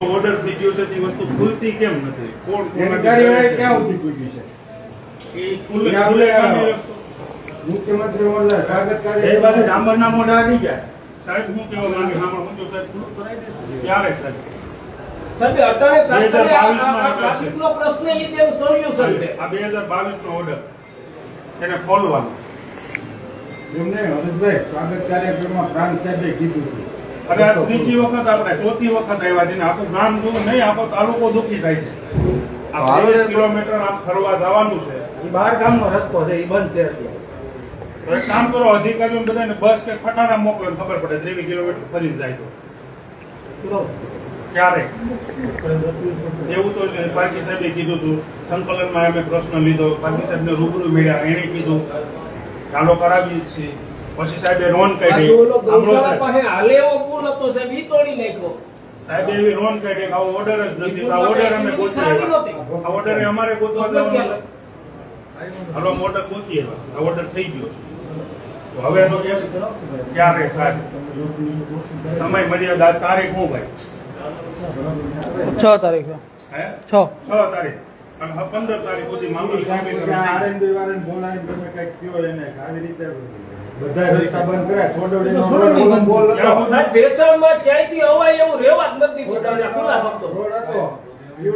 Order થઈ ગયો છે તે વસ્તુ ખુલતી કેમ નથી? કોણ કોણ ક્યાં સુધી પૂગી છે? એ ખુલ્લે ખુલ્લે કામે રસ્તો. મુખ્યમંત્રી મોહનલાલ સ્વાગત એ કાર્ય બાજુ ડાંબરના મોઢા આવી જાય. સાહેબ હું કેવા માંગે સાંભળો હું જો સાહેબ પૂરું કરાવી દે ક્યારે સાહેબ? અટાણે. ટ્રાફિકનો પ્રશ્ન એ તેનું સોલ્યુશન છે. આ નો ઓર્ડર એને ખોલવાનો. એમને હરેશભાઈ સ્વાગત કાર્યક્રમમાં પ્રાંત સાહેબે કીધું હતું અરે આ ત્રીજી વખત આપણે ચોથી વખત આવ્યા છે આખું ગામ નહીં આખો તાલુકો દુઃખી થાય છે. આ ત્રેવીસ કિલોમીટર આમ ફરવા જવાનું છે. એ બાર ગામનો રસ્તો છે એ બંધ છે અત્યારે. કામ કરો અધિકારીઓ બધાને બસ કે ખટારા મોકલો ખબર પડે ત્રેવીસ કિલોમીટર ફરી જાય તો. ક્યારે? એવું તો. પારકી સાહેબે કીધું હતું સંકલનમાં અમે પ્રશ્ન લીધો પારકી સાહેબને રૂબરૂ મળ્યા એણે કીધું ચાલો કરાવી છીએ પછી સાહેબે રોન કાઢી. પાસે હાલે એવો પુલ હતો સાહેબ ઈ તોડી નાખ્યો. સાહેબ એવી રોન કાઢી કે આવો ઓર્ડર જ નથી. તો આ ઓર્ડર અમે ગોતવા આ ઓર્ડર અમારે ગોતવા જવાનો. હાલો ઓર્ડર ગોતી આવ્યા. આ ઓર્ડર થઈ ગયો છે. તો હવે એનો કેમ ક્યારે સાહેબ સમય મર્યાદા તારીખ હું ભાઈ? છ તારીખ. હે? છ. છ તારીખ. અને પંદર તારીખ સુધી મામૂલી સાહેબ સમીકરણ આ થઈ. R&D વાળાને બોલાવીને તમે કંઈક કયો એને આવી રીતે બધા રસ્તા બંધ કર્યા. સોડવડીનો સોડવડી બોલ હતો. બેસાણમાં ક્યાંયથી અવાય એવું રેવા જ નથી છોડાવડા ખુલ્લા શબ્દો રોડ હતો. ની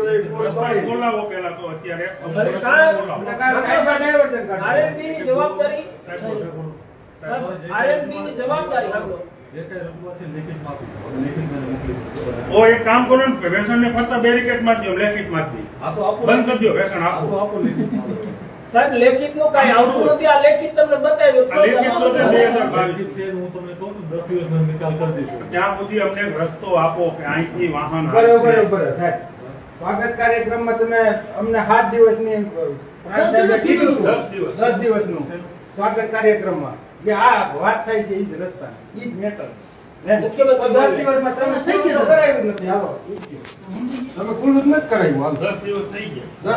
જવાબદારી? ની જવાબદારી સાંભળો ઓ એક કામ કરો ને બેસણ ને ફરતા બેરિકેડમાં દો લેખિતમાં દી. બંધ કરી દો વ્યસન આપો. સાહેબ લેખિતનું કઈ આવતું નથી. આ લેખિત તમને બતાવ્યું આ લેખિત તો છે બે હજાર બાવીસ બરાબર ત્યાં સુધી અમને રસ્તો આપો કે અહીંથી વાહન બરાબર. સાહેબ. સ્વાગત કાર્યક્રમમાં તમે અમને સાત દિવસની કીધું દસ દિવસ. દસ દિવસનું સ્વાગત કાર્યક્રમમાં. માં આ વાત થાય છે એ જ રસ્તા ઈ જ મેટર. મુખ્યમંત્રી દસ તારીખે તો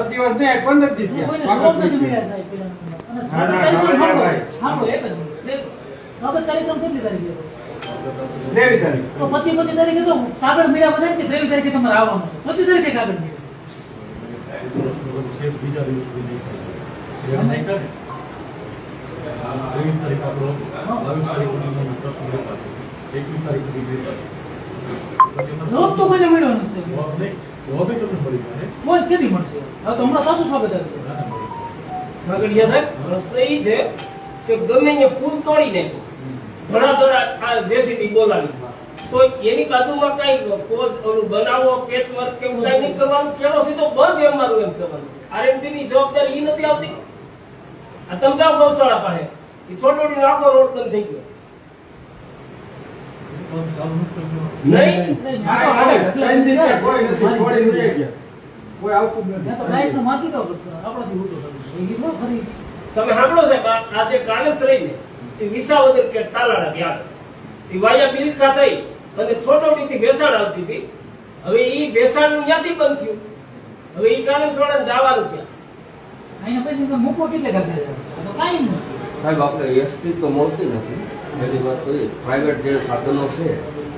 દિવસ દિવસ દિવસ. એક. સ્વાગત કાર્યક્રમ કેટલી તારીખે તમારે આવવાનું પચીસ તારીખે કાગળ મળ્યા બધા કે ત્રેવીસ તારીખે તમારે આવવાનું છે પચીસ તારીખે જવાબ તો કોઈને મળ્યો નથી સાહેબ. કોઈ કેદી મળશે? હવે તો હમણાં પાછું સ્વાગત આવ્યું સાહેબ. પ્રશ્ન ઈ છે કે ગમે અહીંયા પુલ તોડી નાખ્યો ઘણા ઘણા આ જેસીબી બોલાવી. તો એની બાજુમાં કઈ પોઝ ઓલું બનાવો પેચ વર્ક કે કઈ નહીં કરવાનું? કેનો સીધો બંધ એમ મારું એમ કરવાનું આરએમડી ની જવાબદારી એ નથી આવતી. આ તમે જાઓ ગૌશાળા પાસે. એ છોટોડી નાખો રોડ બંધ થઈ ગયો. નહીં. ત્રણ કોઈ નથી કોઈ નથી કોઈ આવતું આપણાથી. ખરી. તમે સાંભળો એ વિસાવદર કે એ વાયા થઈ અને છોટોડી થી બેસાડ આવતી હતી. હવે એ બેસાડનું ક્યાંથી બંધ થયું? હવે એ કાગસ વાળા જવાનું ક્યાં? અહીંયા પછી મૂકવા કેટલે કરતા કાંઈ નહીં સાહેબ આપણે એસટી તો મળતી નથી. પહેલી વાત તો એ પ્રાઇવેટ જે સાધનો છે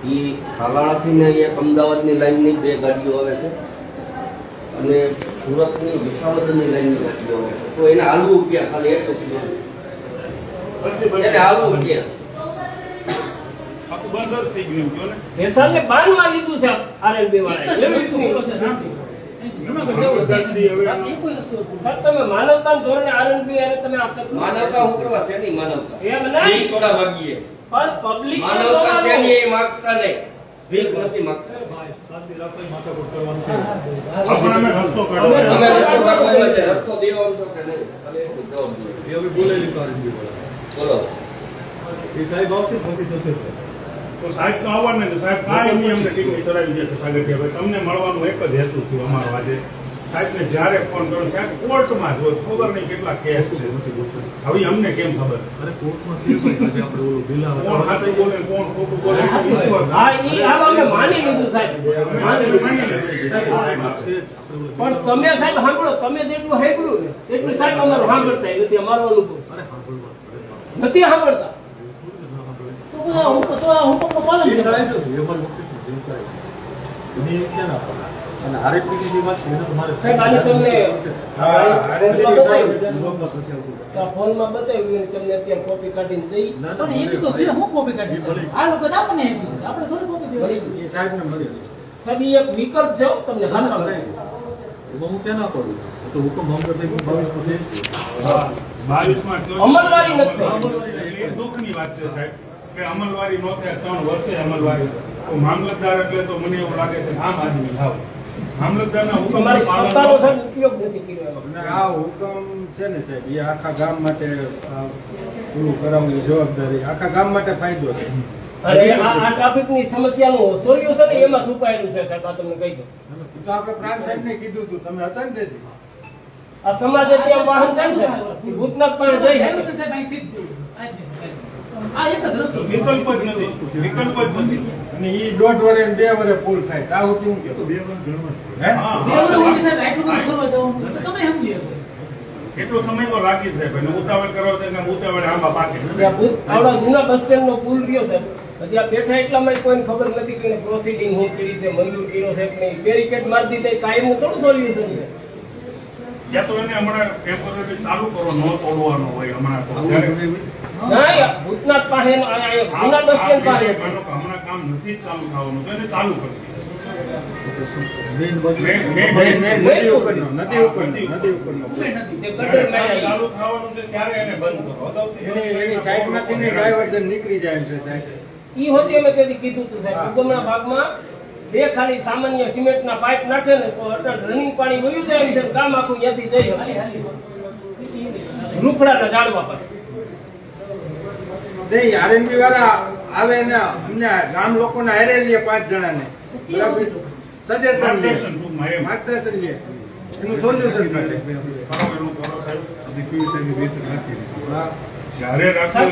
એ તાલાળાથી ને એક અમદાવાદની લાઇનની બે ગાડીઓ આવે છે અને સુરતની વિસાવદરની લાઇનની ગાડીઓ આવે છે. તો એને આલુ ક્યાં ખાલી એક બંધ. એને ક્યાં આખું બંધ થઈ ગયું એમ ને? બાનમાં લીધું છે આરએલબી વાળા માનવતા ધોરણે આરએલબી અને તમે માનવતા હું કરવા શેની માનવતા? એમ નહીં. થોડા માગીએ. પણ પબ્લિક માનવતા શેની એ માગતા નહીં. ભીખ નથી માગતા. રસ્તો દેવાનો છો કે નહીં? જવાબ બોલો. સાહેબ આવશે પછી થશે. તો સાહેબ તો આવવાના ને સાહેબ કાંઈ અમને ટીકડી ચડાવી દે છે સાગઠિયા તમને મળવાનું એક જ હેતુ થયું અમારો આજે. સાહેબને જ્યારે ફોન કર્યો ત્યાં કોર્ટમાં જો ખબર નહીં કેટલા કેસ છે. હવે અમને કેમ ખબર? અરે કોર્ટમાં આજે આપણે ઓલું બિલા કોણ સાચું બોલે કોણ ખોટું બોલે? હા ઈ હાલ અમે માની લીધું સાહેબ. માની લીધું. પણ તમે સાહેબ સાંભળો તમે જેટલું સાંભળ્યું ને એટલું સાહેબ અમારું સાંભળતા નથી અમારો અનુભવ. નથી સાંભળતા. અમારી સાહેબ તમને ફોનમાં બતાવ્યું. બ્લોકમાં પછી આવતું હતું. તો આ ફોનમાં બતાવ્યું અને તમને અત્યારે કોપી કાઢીને દઈ ના, ના, પણ એની તો છે હું કોપી કાઢી આ લોકો તો આપણને આપી છે. આપણે થોડી કોપી દેવાની એ સાહેબને મળી સાહેબ ઈ એક વિકલ્પ છે હો તમને ના, ના, હાથમાં. કરાય એમાં હું ક્યાં ના પડું તો હુકમ બાવીસ થઈ. બાવીસમાં અમલવારી નથી દુઃખની વાત છે સાહેબ કે અમલવારી નો થાય ત્રણ વર્ષે અમલવારી. તો મામલતદાર એટલે તો મને એવું લાગે છે આમ આદમી થાવ. મામલતદારના હુકમ તમારી ઉપયોગ નથી કર્યો અને આ હુકમ છે ને સાહેબ એ આખા ગામ માટે પૂરું કરાવવાની જવાબદારી. આખા ગામ માટે ફાયદો છે. અને આ આ ટ્રાફિકની સમસ્યાનું સોલ્યુશન એમાં છુપાયેલું છે સાહેબ આ તમને કહી દઉં. તો આપણે પ્રાણ સાહેબને કીધું હતું તમે હતા ને તેથી. આ સમાજ વાહન ચાલશે ભૂતનાથ પણ જઈ એવું તો શકે સાહેબ અહીંથી જ. આ એક જ રસ્તો. વિકલ્પ જ નથી. વિકલ્પ જ નથી. અને એ દોઢ વરે બે વરે પૂલ થાય. તો આવું કેવું તો બે વાર ગણવા હે? બે વર્ષ સુધી સાહેબ આટલું બધું ફરવા જવાનું તો તમે સમજી શકો. એટલો સમય તો લાગી જ જાય ઉતાવળ કરો તો એને ઉતાવળે આંબા પાકે. આવડા જૂના બસ સ્ટેન્ડ નો પુલ રહ્યો સાહેબ. હજી આ બેઠા એટલામાં કોઈને ખબર નથી કે પ્રોસિડિંગ હું કરી છે મંજૂર કર્યો છે કે નહીં. બેરિકેડ મારી દીધા એ થોડું સોલ્યુશન છે. યા તો એને હમણાં ટેમ્પરરી ચાલુ કરો ન તોડવાનો હોય હમણાં તો. ભૂતનાથ પાસે નો- જૂના પાસે હમણાં કામ નથી ચાલુ થવાનું તો એને ચાલુ કરી ને નીકળી જાય છે ઈ હોતી અમે તેથી કીધું હતું સાહેબ. ઉગમણા ભાગમાં બે ખાલી સામાન્ય સિમેન્ટ ના પાઇપ નાખે ને તો અટલ રનિંગ પાણી વયું જાય છે કામ આખું ત્યાંથી જઈ હાલી, શકે જાળવા પર નહીં આરએનબી વાળા આવે ને અમને ગામ લોકોને હારે લઈએ પાંચ જણાને. સજેશન લે. માર્ગદર્શન લે. એનું સોલ્યુશન. જ્યારે રાખવું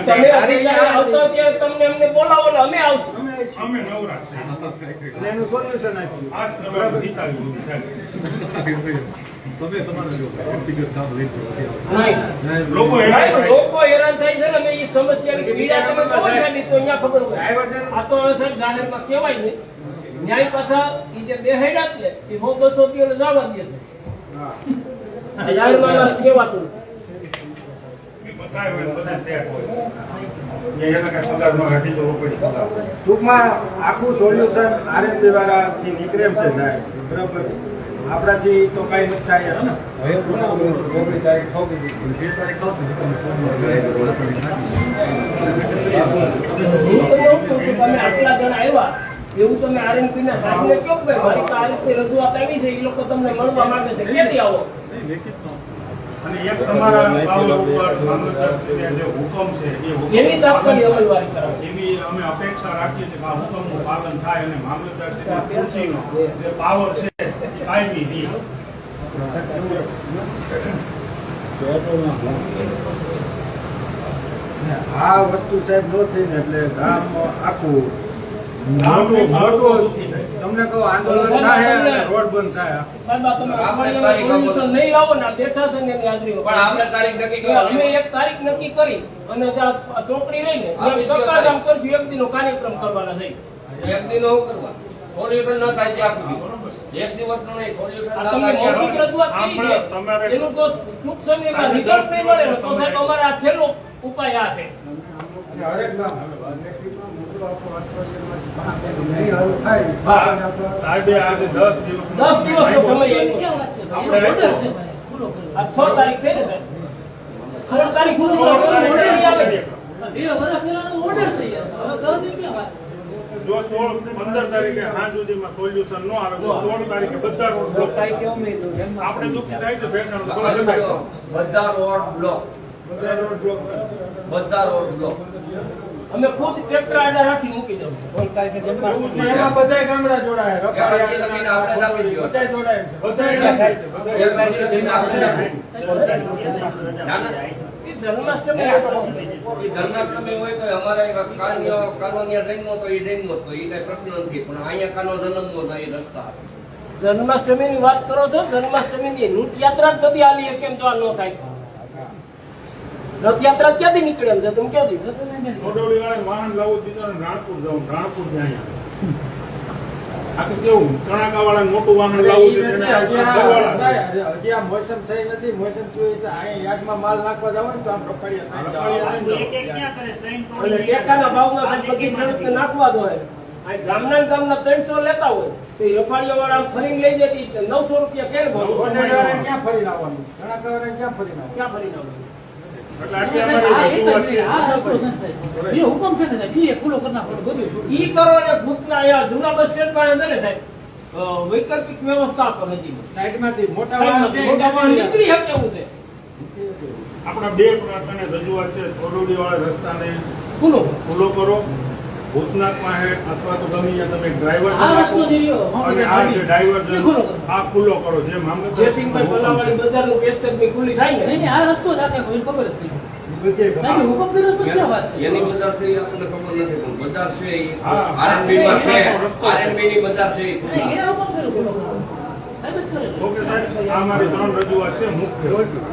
તમને અમને બોલાવો ને અમે આવશું. અમે એનું સોલ્યુશન આપ્યું. આજ તમે જીતાવી દીધું તમારા જો વ્યક્તિગત કામ લઈ લોકો હેરાન લોકો હેરાન થાય છે ને અમે એ સમસ્યાની પીડા તમે કહો છો ને તો અહીંયા ખબર હોય. આ તો હવે સાહેબ જાહેરમાં કહેવાય ને ન્યાય પાછા ઈ જે બેહેડા છે એ સો બસો દિવસ જવા દે છે. જાહેરમાં કહેવાતું એ બધાય હોય બધા સેટ હોય. જે એના કાંઈ પગારમાં અઢીસો રૂપિયા પગાર. હોય. ટૂંકમાં આખું સોલ્યુશન આરએમપી વાળા થી નીકળે છે સાહેબ બરાબર. આપણાથી તો કઈ નથી થાય ને? હવે તારીખ તારીખ તમે એવું તમે આટલા જણ આવ્યા એવું તમે આરએનપી ના સાહેબને કહો કે ભાઈ મારી રીતે રજૂઆત આવી છે એ લોકો તમને મળવા માંગે છે ક્યાંથી આવો. અને એક તમારા જે હુકમ છે એ એની તાત્કાલિક અમલવારી કરાવો એવી અમે અપેક્ષા રાખીએ છીએ કે આ હુકમનું પાલન થાય અને મામલતદાર જે પાવર છે ને આ વસ્તુ સાહેબ નો થઈ ને એટલે ગામ આખું મોટું મોટું તમને કહો આંદોલન થાય અને રોડ બંધ થાય? સાહેબ આ તમે અઠવાડિયામાં solution નહીં લાવો ને બેઠા છે ને એની હાજરીમાં. પણ આપણે તારીખ નક્કી કરી અમે એક તારીખ નક્કી કરી અને જ્યાં ચોકડી રહી ને ત્યાં સરકાર કામ કરશું એક દિનનો કાર્યક્રમ કરવાના છે. એક દિન કરવા? સોલ્યુશન ન થાય ત્યાં સુધી. એક દિવસ નો નહીં સોલ્યુશન ન થાય ત્યાં મૌખિક સુધી. રજૂઆત કરી છે. એનું તો ટૂંક સમયમાં રિઝલ્ટ નહીં મળે તો સાહેબ અમારા છેલ્લો ઉપાય આ છે. અને હરેક આજે દસ દિવસનો સમય આપ્યો છે. તારીખ થઈ ને સાહેબ. સોળ તારીખ. જો સોળ પંદર તારીખે સાંજ સુધીમાં સોલ્યુશન નો આવે તો સોળ તારીખે બધા રોડ બ્લોક આપણે દુઃખી થાય છે બધા રોડ બ્લોક બધા રોડ બ્લોક બધા રોડ બ્લોક અમે ખુદ ટ્રેક્ટર આડા રાખી મૂકી દઉં સોળ તારીખે જન્માષ્ટમી. એમાં બધા ગામડા જોડાય. જન્માષ્ટમી એ જન્માષ્ટમી હોય તો અમારે કાનીઓ કાનોનિયા જન્મો તો એ જન્મો તો એ કઈ પ્રશ્ન નથી. પણ અહીંયા કાનો જન્મવો તો એ રસ્તા જન્માષ્ટમી ની વાત કરો છો જન્માષ્ટમી ની રૂટ જ કદી આલી કેમ તો આ ન થાય. રથયાત્રા ક્યાંથી નીકળે એમ છે? તમે ક્યાંથી? નહીં વાળા વાહન લાવવું દીધા રાણપુર જવું રાણપુર જાય. કેવું? મોટું વાહન લાવવું છે મોસમ થઈ નથી મોસમ થયું એટલે માલ નાખવા જાવ ને તો આમ રખડિયા થઈ જવા. અને ટેકાના ભાવના બધી ખેડૂતને નાખવા દો ગામના ગામના ત્રણસો લેતા હોય. તો એફઆઈઓ વાળા ફરી ફરીને લઈ જતી નવસો રૂપિયા કેમ ભાવ? ક્યાં ફરી આવવાનું? કણાકા કવરે ક્યાં આવવાનું? ક્યાં ફરી આવવાનું? હુકમ છે ને સાહેબ, એ ખુલ્લો કરી નાખો બધું ઈ કરો ને ભૂતના જૂના બસ સ્ટેન્ડ પાસે છે ને સાહેબ. વૈકલ્પિક વ્યવસ્થા આપો હજી. સાઈડમાંથી મોટા વાહન છે મોટા વાહન એ નીકળી શકે એવું છે. આપણા બે પ્રકારની રજૂઆત છે થોડોડી વાળા રસ્તાને ખુલ્લો. ખુલ્લો કરો. ભૂતનાથ પાસે અથવા તો ગમે ત્યાં તમે ડ્રાઈવર અને આ જે ડ્રાઈવર એ ખુલ્લો કરો. આ ખુલ્લો કરો. જે જયસિંહભાઈ પલાવાળી બજારનું કેસ ખુલ્લી થાય ને? નહીં, આ રસ્તો જ આખે કોઈ ખબર જ છે. હુકમ કર્યો પછી આ વાત છે. એની બજાર છે આપણને ખબર નથી પણ બજાર છે આરએનબી માં છે. આરએનબી ની બજાર છે એ નહીં, ખુલ્લા. એને હુકમ કર્યો ખુલ્લો કરવાનો. સાહેબ જ કરેલો. ઓકે સાહેબ આ મારી ત્રણ રજૂઆત છે મુખ્ય.